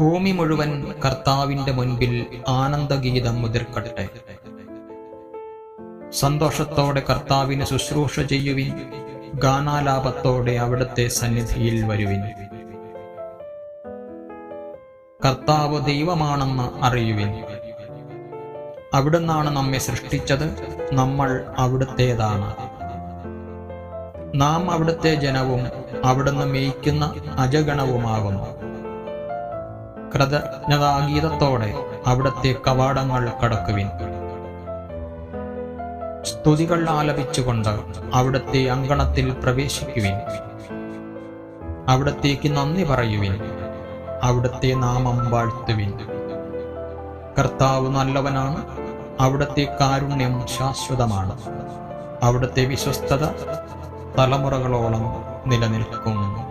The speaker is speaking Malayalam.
ഭൂമി മുഴുവൻ കർത്താവിന്റെ മുൻപിൽ ആനന്ദഗീതം മുതിർക്കട്ടെ. സന്തോഷത്തോടെ കർത്താവിന് ശുശ്രൂഷ ചെയ്യുവിൻ. ഗാനാലാപത്തോടെ അവിടുത്തെ സന്നിധിയിൽ വരുവിൻ. കർത്താവ് ദൈവമാണെന്ന് അറിയുവിൻ. അവിടുന്നാണ് നമ്മെ സൃഷ്ടിച്ചത്. നമ്മൾ അവിടുത്തേതാണ്. നാം അവിടുത്തെ ജനവും അവിടുന്ന് മേയ്ക്കുന്ന അജഗണവുമാകുന്നു. കൃതജ്ഞതാഗീതത്തോടെ അവിടത്തെ കവാടങ്ങൾ കടക്കുവിൻ. സ്തുതികൾ ആലപിച്ചുകൊണ്ട് അവിടുത്തെ അങ്കണത്തിൽ പ്രവേശിക്കുവിൻ. അവിടത്തേക്ക് നന്ദി പറയുവിൻ. അവിടുത്തെ നാമം വാഴ്ത്തുവിൻ. കർത്താവ് നല്ലവനാണ്. അവിടുത്തെ കാരുണ്യം ശാശ്വതമാണ്. അവിടുത്തെ വിശ്വസ്തത തലമുറകളോളം നിലനിൽക്കും.